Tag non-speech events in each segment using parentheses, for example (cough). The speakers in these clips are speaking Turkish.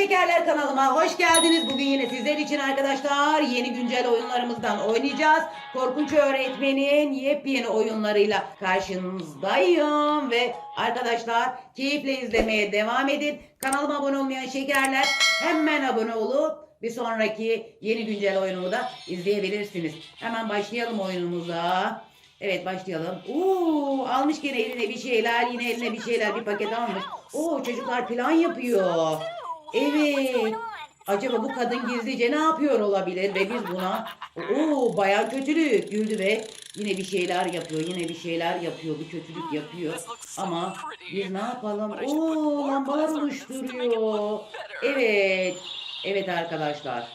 şekerler kanalıma hoş geldiniz. Bugün yine sizler için arkadaşlar yeni güncel oyunlarımızdan oynayacağız. Korkunç öğretmenin yepyeni oyunlarıyla karşınızdayım ve arkadaşlar keyifle izlemeye devam edin. Kanalıma abone olmayan şekerler hemen abone olup bir sonraki yeni güncel oyunumu da izleyebilirsiniz. Hemen başlayalım oyunumuza. Evet başlayalım. Oo almış gene eline bir şeyler, yine eline bir şeyler, bir paket almış. Oo çocuklar plan yapıyor. Evet. Acaba bu kadın gizlice ne yapıyor olabilir ve biz buna oo bayağı kötülük güldü ve yine bir şeyler yapıyor. Yine bir şeyler yapıyor. Bu kötülük yapıyor. Ama biz ne yapalım? Oo lambalar oluşturuyor. Evet. Evet arkadaşlar.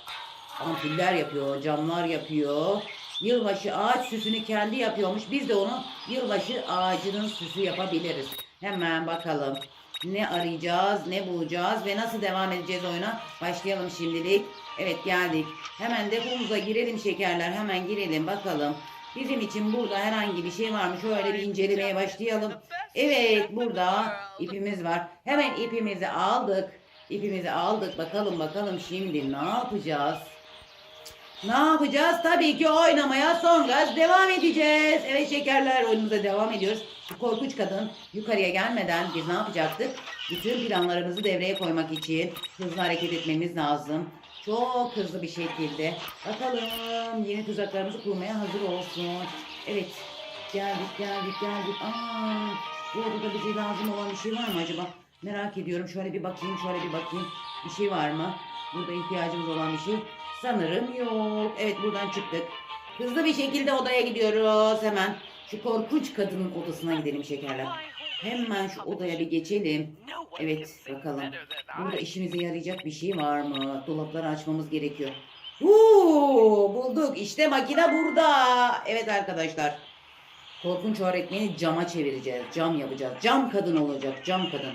Ampuller yapıyor, camlar yapıyor. Yılbaşı ağaç süsünü kendi yapıyormuş. Biz de onu yılbaşı ağacının süsü yapabiliriz. Hemen bakalım. Ne arayacağız, ne bulacağız ve nasıl devam edeceğiz oyuna? Başlayalım şimdilik. Evet geldik. Hemen depomuza girelim şekerler. Hemen girelim bakalım. Bizim için burada herhangi bir şey var mı? Şöyle bir incelemeye başlayalım. Evet burada ipimiz var. Hemen ipimizi aldık. İpimizi aldık. Bakalım bakalım şimdi ne yapacağız? Ne yapacağız? Tabii ki oynamaya son devam edeceğiz. Evet şekerler oyunumuza devam ediyoruz. Korkunç kadın yukarıya gelmeden biz ne yapacaktık? Bütün planlarımızı devreye koymak için hızlı hareket etmemiz lazım. Çok hızlı bir şekilde. Bakalım yeni tuzaklarımızı kurmaya hazır olsun. Evet. Geldik geldik geldik. Aa, bu odada bize lazım olan bir şey var mı acaba? Merak ediyorum. Şöyle bir bakayım şöyle bir bakayım. Bir şey var mı? Burada ihtiyacımız olan bir şey. Sanırım yok. Evet buradan çıktık. Hızlı bir şekilde odaya gidiyoruz hemen. Şu korkunç kadının odasına gidelim şekerler. Hemen şu odaya bir geçelim. Evet bakalım. Burada işimize yarayacak bir şey var mı? Dolapları açmamız gerekiyor. Uuu bulduk. İşte makine burada. Evet arkadaşlar. Korkunç öğretmeni cama çevireceğiz. Cam yapacağız. Cam kadın olacak. Cam kadın.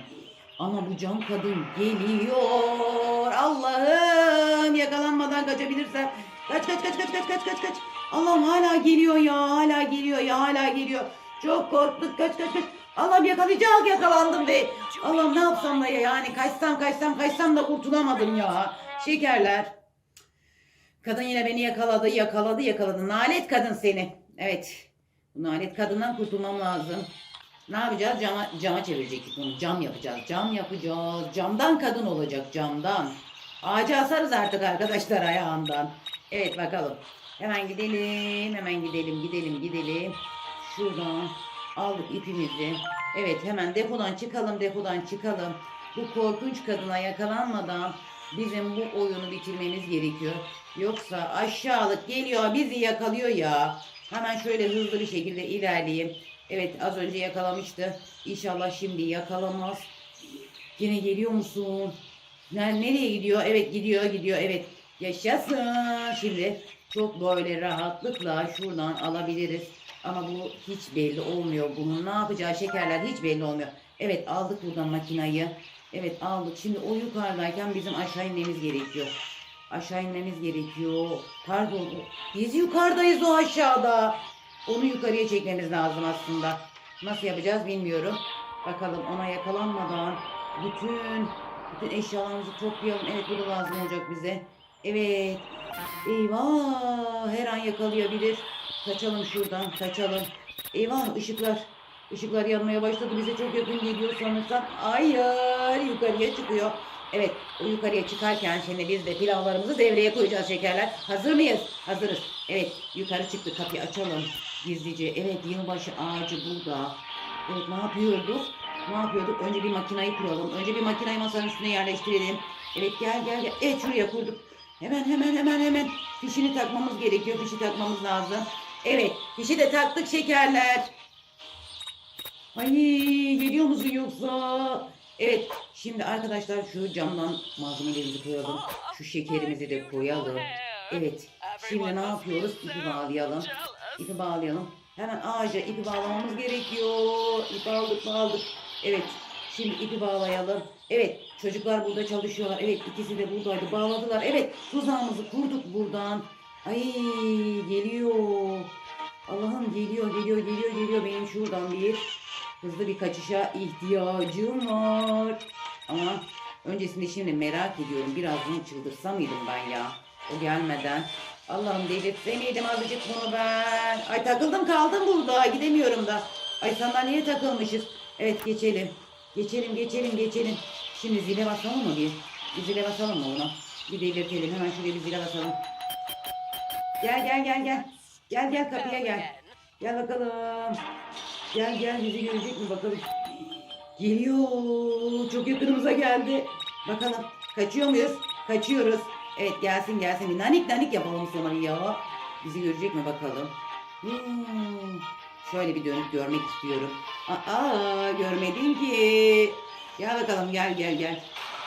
Ama bu cam kadın geliyor. Allah'ım yakalanmadan kaçabilirsem. Kaç kaç kaç kaç kaç kaç kaç kaç. Allah'ım hala geliyor ya. Hala geliyor ya. Hala geliyor. Çok korktuk. Kaç kaç kaç. Allah'ım yakalayacak yakalandım be. Allah'ım ne yapsam da ya yani kaçsam kaçsam kaçsam da kurtulamadım ya. Şekerler. Kadın yine beni yakaladı, yakaladı, yakaladı. Nalet kadın seni. Evet. Bu nalet kadından kurtulmam lazım. Ne yapacağız? Cama, cama çevirecektik bunu. Cam yapacağız. Cam yapacağız. Camdan kadın olacak. Camdan. Ağaca asarız artık arkadaşlar ayağından. Evet bakalım. Hemen gidelim. Hemen gidelim. Gidelim. Gidelim. Şuradan aldık ipimizi. Evet hemen depodan çıkalım. Depodan çıkalım. Bu korkunç kadına yakalanmadan bizim bu oyunu bitirmemiz gerekiyor. Yoksa aşağılık geliyor bizi yakalıyor ya. Hemen şöyle hızlı bir şekilde ilerleyeyim. Evet az önce yakalamıştı. İnşallah şimdi yakalamaz. Yine geliyor musun? Ne- Nereye gidiyor? Evet gidiyor gidiyor. Evet yaşasın. Şimdi çok böyle rahatlıkla şuradan alabiliriz. Ama bu hiç belli olmuyor. Bunun ne yapacağı şekerler hiç belli olmuyor. Evet aldık buradan makinayı. Evet aldık. Şimdi o yukarıdayken bizim aşağı inmemiz gerekiyor. Aşağı inmemiz gerekiyor. Pardon. Biz yukarıdayız o aşağıda. Onu yukarıya çekmemiz lazım aslında. Nasıl yapacağız bilmiyorum. Bakalım ona yakalanmadan bütün bütün eşyalarımızı toplayalım. Evet bu da lazım olacak bize. Evet. Eyvah her an yakalayabilir. Kaçalım şuradan kaçalım. Eyvah ışıklar. Işıklar yanmaya başladı. Bize çok yakın geliyor sanırsam. Hayır yukarıya çıkıyor. Evet o yukarıya çıkarken şimdi biz de pilavlarımızı devreye koyacağız şekerler. Hazır mıyız? Hazırız. Evet yukarı çıktı kapıyı açalım. Gizlice. Evet yılbaşı ağacı burada. Evet ne yapıyorduk? Ne yapıyorduk? Önce bir makinayı kuralım. Önce bir makinayı masanın üstüne yerleştirelim. Evet gel gel gel. Evet şuraya kurduk. Hemen hemen hemen hemen fişini takmamız gerekiyor. Fişi takmamız lazım. Evet fişi de taktık şekerler. Ay geliyor musun yoksa? Evet şimdi arkadaşlar şu camdan malzemelerimizi koyalım. Şu şekerimizi de koyalım. Evet şimdi ne yapıyoruz? İpi bağlayalım. İpi bağlayalım. Hemen ağaca ipi bağlamamız gerekiyor. İpi aldık bağladık. Evet şimdi ipi bağlayalım. Evet çocuklar burada çalışıyorlar. Evet ikisi de buradaydı. Bağladılar. Evet tuzağımızı kurduk buradan. Ay geliyor. Allah'ım geliyor geliyor geliyor geliyor. Benim şuradan bir hızlı bir kaçışa ihtiyacım var. Ama Öncesinde şimdi merak ediyorum. Biraz bunu çıldırsa mıydım ben ya? O gelmeden. Allah'ım delirtse miydim azıcık bunu ben? Ay takıldım kaldım burada. Gidemiyorum da. Ay sandalyeye takılmışız. Evet geçelim. Geçelim geçelim geçelim. Şimdi zile basalım mı bir? Bir zile basalım mı ona? Bir delirtelim. Hemen şuraya bir zile basalım. Gel gel gel gel. Gel gel kapıya gel. Gel bakalım. Gel gel bizi görecek mi bakalım. Geliyor. Çok yakınımıza geldi. Bakalım. Kaçıyor muyuz? Kaçıyoruz. Evet gelsin gelsin. Bir nanik nanik yapalım sana ya. Bizi görecek mi bakalım. Hmm. Şöyle bir dönüp görmek istiyorum. Aa görmedin ki. Gel bakalım gel gel gel.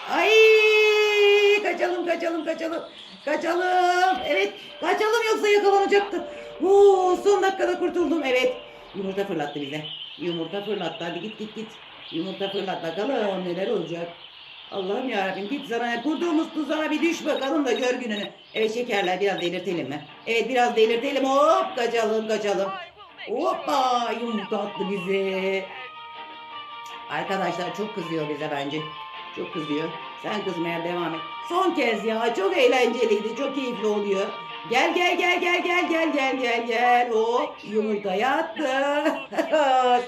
Ay kaçalım kaçalım kaçalım. Kaçalım. Evet kaçalım yoksa yakalanacaktı. Oo, son dakikada kurtuldum. Evet. Yumurta fırlattı bize. Yumurta fırlattı. Hadi git git git. Yumurta fırlat bakalım neler olacak. Allah'ım yarabbim git sana kurduğumuz tuzağa bir düş bakalım da gör gününü. Evet şekerler biraz delirtelim mi? Evet biraz delirtelim. Hop kaçalım kaçalım. Hoppa yumurta attı bize. Arkadaşlar çok kızıyor bize bence. Çok kızıyor. Sen kızmaya devam et. Son kez ya çok eğlenceliydi. Çok keyifli oluyor. Gel gel gel gel gel gel gel gel gel. Hop yumurta yattı.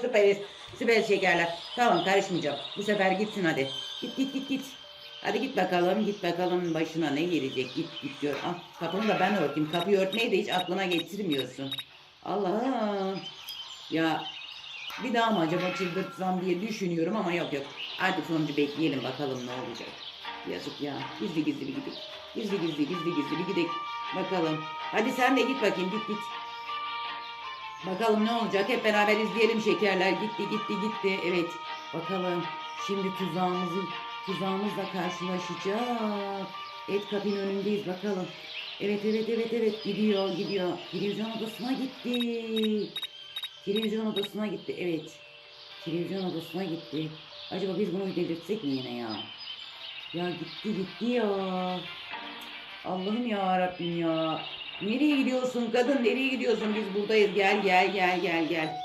(laughs) Süperiz. Süper şekerler. Tamam karışmayacağım. Bu sefer gitsin hadi. Git git git git. Hadi git bakalım git bakalım başına ne gelecek git git gör. Ah, kapını da ben örteyim. Kapıyı örtmeyi de hiç aklına getirmiyorsun. Allah'ım. Ya bir daha mı acaba çıldırtsam diye düşünüyorum ama yok yok. Artık sonucu bekleyelim bakalım ne olacak. Yazık ya. Gizli gizli bir gidelim. Gizli gizli gizli gizli bir gidelim. Bakalım. Hadi sen de git bakayım git git. Bakalım ne olacak hep beraber izleyelim şekerler. Gitti gitti gitti. Evet. Bakalım. Şimdi tuzağımızı tuzağımızla karşılaşacak. Et kapının önündeyiz bakalım. Evet evet evet evet gidiyor gidiyor. Televizyon odasına gitti. Televizyon odasına gitti. Evet. Televizyon odasına gitti. Acaba biz bunu delirtsek mi yine ya? Ya gitti gitti ya. Allah'ım ya Rabbim ya. Nereye gidiyorsun kadın? Nereye gidiyorsun? Biz buradayız. Gel gel gel gel gel.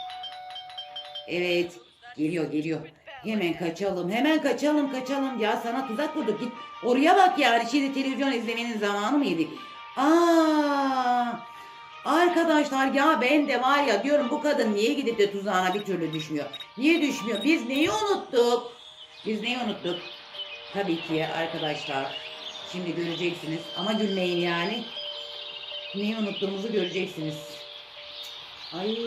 Evet. Geliyor geliyor. Hemen kaçalım. Hemen kaçalım kaçalım. Ya sana tuzak kurduk. Git oraya bak yani. Şimdi televizyon izlemenin zamanı mıydı? Aa! Arkadaşlar ya ben de var ya diyorum bu kadın niye gidip de tuzağına bir türlü düşmüyor? Niye düşmüyor? Biz neyi unuttuk? Biz neyi unuttuk? Tabii ki arkadaşlar. Şimdi göreceksiniz ama gülmeyin yani. Neyi unuttuğumuzu göreceksiniz. Ay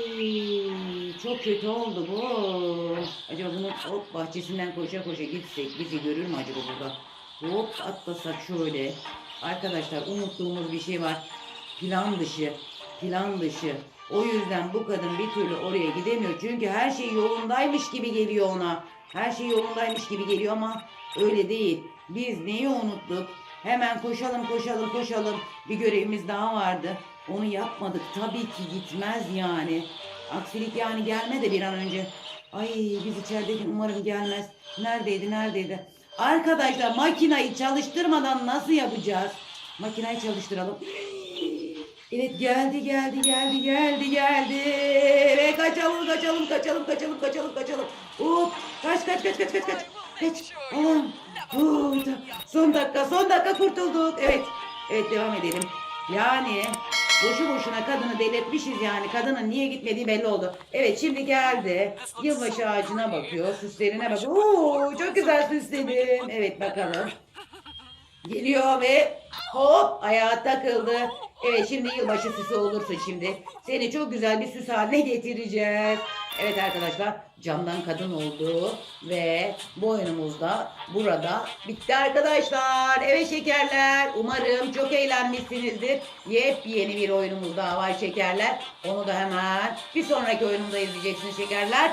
çok kötü oldu bu. Acaba bunun hop bahçesinden koşa koşa gitsek bizi görür mü acaba burada? Hop atlasak şöyle. Arkadaşlar unuttuğumuz bir şey var. Plan dışı. Plan dışı. O yüzden bu kadın bir türlü oraya gidemiyor. Çünkü her şey yolundaymış gibi geliyor ona. Her şey yolundaymış gibi geliyor ama öyle değil. Biz neyi unuttuk? Hemen koşalım koşalım koşalım. Bir görevimiz daha vardı. Onu yapmadık. Tabii ki gitmez yani. Aksilik yani gelme de bir an önce. Ay biz içerideyken umarım gelmez. Neredeydi neredeydi? Arkadaşlar makinayı çalıştırmadan nasıl yapacağız? Makinayı çalıştıralım. Evet geldi geldi geldi geldi geldi. Ve kaçalım kaçalım kaçalım kaçalım kaçalım kaçalım. Hop kaç kaç kaç kaç kaç kaç. Kaç. Allah'ım. Tamam. Son dakika son dakika kurtulduk. Evet. Evet devam edelim. Yani boşu boşuna kadını delirtmişiz yani. Kadının niye gitmediği belli oldu. Evet şimdi geldi. Yılbaşı ağacına bakıyor. Süslerine bakıyor. Oo, çok güzel süsledim. Evet bakalım. Geliyor ve hop ayağa takıldı. Evet şimdi yılbaşı süsü olursa şimdi seni çok güzel bir süs haline getireceğiz. Evet arkadaşlar camdan kadın oldu ve bu oyunumuz da burada bitti arkadaşlar. Evet şekerler umarım çok eğlenmişsinizdir. Yepyeni bir oyunumuz daha var şekerler. Onu da hemen bir sonraki oyunumda izleyeceksiniz şekerler.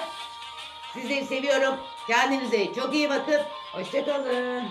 Sizleri seviyorum. Kendinize çok iyi bakın. Hoşçakalın.